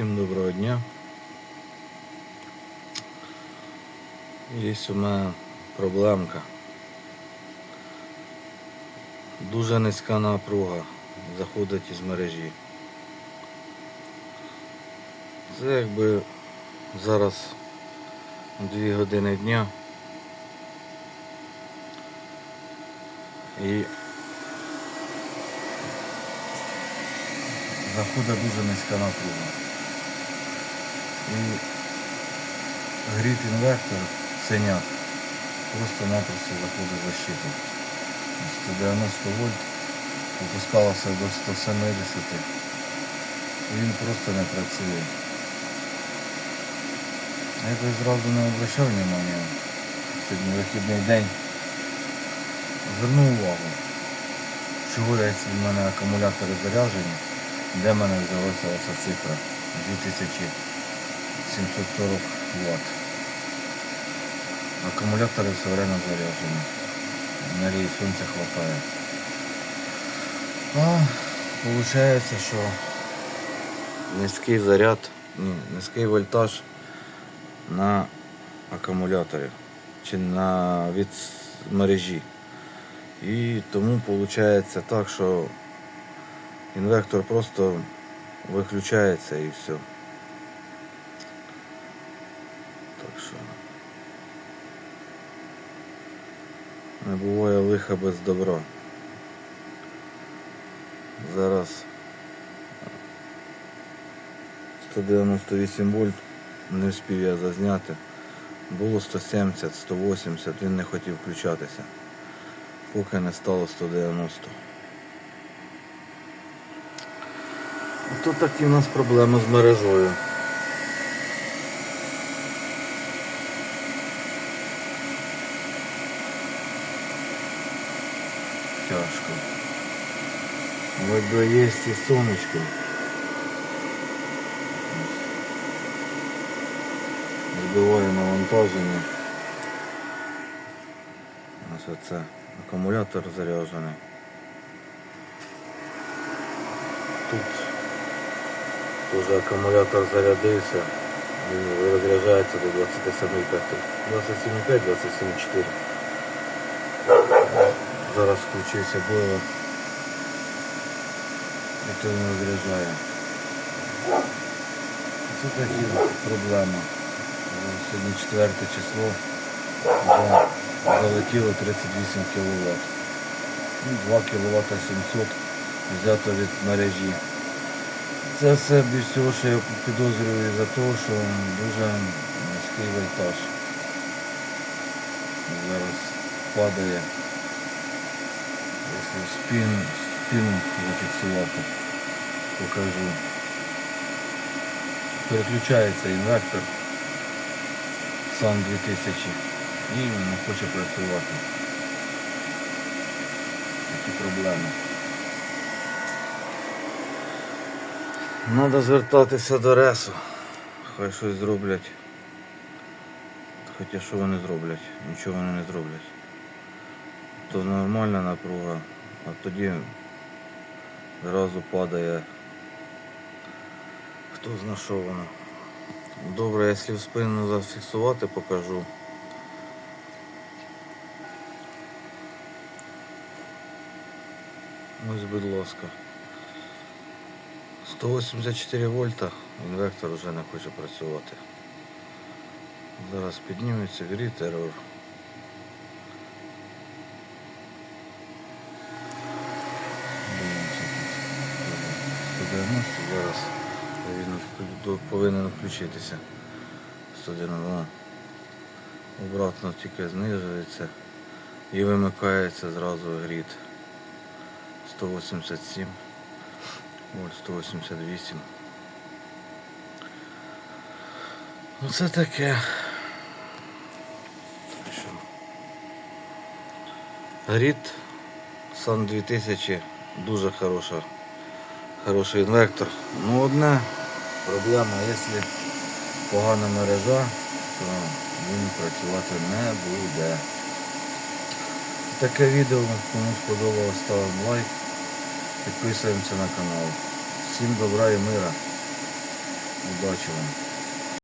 Всім доброго дня. Є у мене проблемка. Дуже низька напруга заходить із мережі. Це якби зараз 2 години дня. І заходить дуже низька напруга. І гріт інвертор синяк просто-напросто заходить в защиту. 190 вольт опускалося до 170 і він просто не працює. Якось зразу не обращав внимання. Сьогодні вихідний день. Звернув увагу, чого в мене акумулятори заряджені, де в мене взялася оця цифра 2740 Вт. Акумулятори все время заряджені. Енергії сонця хватає. А виходить, що низький заряд, ні, низький вольтаж на акумуляторі чи на від мережі. І тому виходить так, що інвектор просто виключається і все. Не буває лиха без добра. Зараз 198 вольт не встиг я зазняти. Було 170, 180, він не хотів включатися, поки не стало 190. Тут такі в нас проблеми з мережою. Тяжко. Якби є і сонечко. Збиває навантаження. Ось оце акумулятор заряджений. Тут Уже акумулятор зарядився, він розряджається до 27,5. 27,5, 27,4. Зараз включився бойлер. І то не розряджає. Це такі проблеми. Сьогодні 4 число. Вже залетіло 38 кВт. Ну, 2 кВт 700 взято від мережі. Це все більш всього, що я підозрюю за те, що дуже низький вольтаж. Зараз падає. Спін, спину зафіксувати, покажу. Переключається інвертор сам 2000 і не хоче працювати. Такі проблеми. Треба звертатися до ресу. Хай щось зроблять. Хоча що вони зроблять? Нічого вони не зроблять. То нормальна напруга, а тоді зразу падає. Хто зна що воно. Добре, якщо в спину зафіксувати, покажу. Ось, будь ласка. 184 вольта, інвектор вже не хоче працювати. Зараз підніметься, гріт, ерор. 190 зараз він повинен включитися. 190. Обратно тільки знижується і вимикається зразу гріт. 187. Вольт 188. Ну це таке. Що? Гріт Сан 2000 дуже хороша, хороший інвектор. Ну одна проблема, якщо погана мережа, то він працювати не буде. Таке відео, кому сподобалось, ставимо лайк. Підписуємося на канал. Всім добра і мира. Удачі вам.